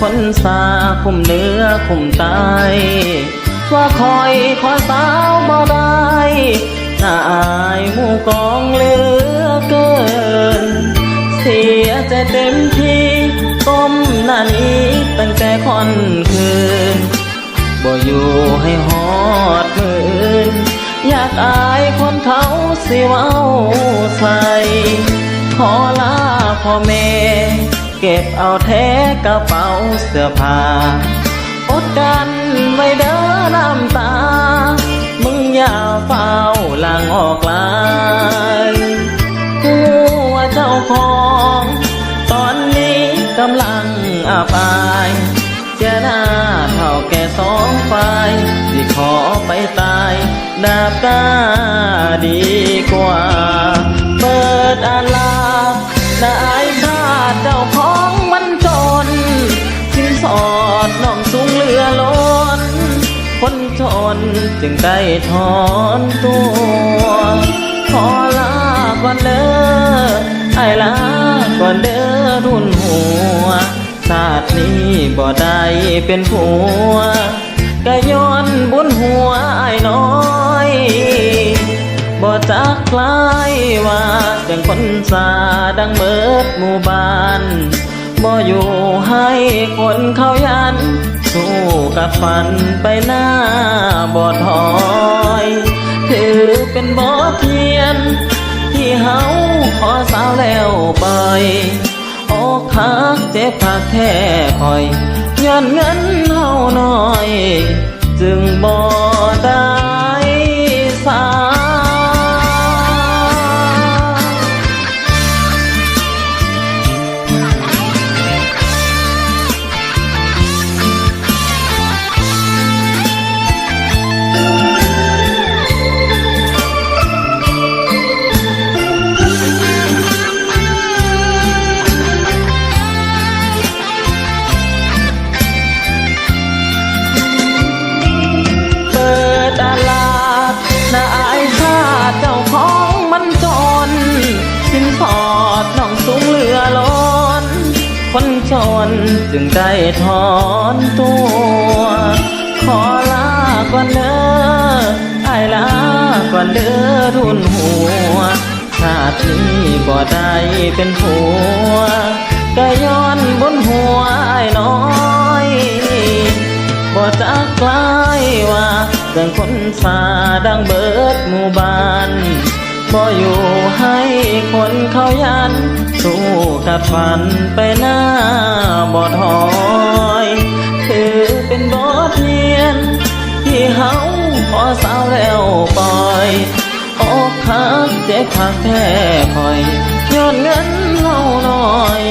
คนสาคุมเนื้อคุมใจว่าคอยขอสาวบ่ได้น่าอายหมู่กองเลือเกิน เสียใจเต็มที่ก้มหน้านี้ตั้งแต่คอนคืนบ่อยู่ให้หอดมืออื่นอยากอายคนเขาสิเว้าใส่ขอลาพ่อแม่ เก็บเอาแท้กระเป๋าเสื้อผ้าอดกันไว้เด้อน้ำตา มึงอย่าเฝ้าหลังออกลายกูว่าเจ้าของ ตอนนี้กำลังอาบายเจอหน้าเท่าแก่สองฝ่ายที่ขอไปตายดาบกาดีกว่า งเหลือล้น คนจนจึงได้ถอนตัว ขอลาก่อนเด้อไอ้ลาก่อนเด้อรุ่นหัวชาตินี้บ่ได้เป็นผัวก็ย้อนบุญหัวไอ้น้อยบ่จักคลายว่าจังคนสาดังเบิดหมู่บ้านบ่อยู่ให้คนเขายัน สู้กับฝันไปหน้าบ่ถอยถือเป็นบทเทียน ที่เฮาขอสาวแล้วไปอกหักเจ็บผักแค่คอยย้อนเงินเฮาน้อย จึงบ่ได้ คนจนจึงได้ถอนตัว ขอลาก่อนเด้อไอ้ลาก่อนเด้อทุนหัวชาตินี้บ่ได้เป็นผัวก็ย้อนบนหัวไอ้น้อยบ่จักไกลว่าเรื่องคนสาดังเบิดหมู่บ้านบ่อยู่ให้คนเขายัน สู้กับฝันไปหน้าบอดหอยถือเป็นบทเรียน ที่เฮาพอสาวแล้วปล่อยอกหักเจ็บพักแท้คอยยอดเงินเฮาหน่อย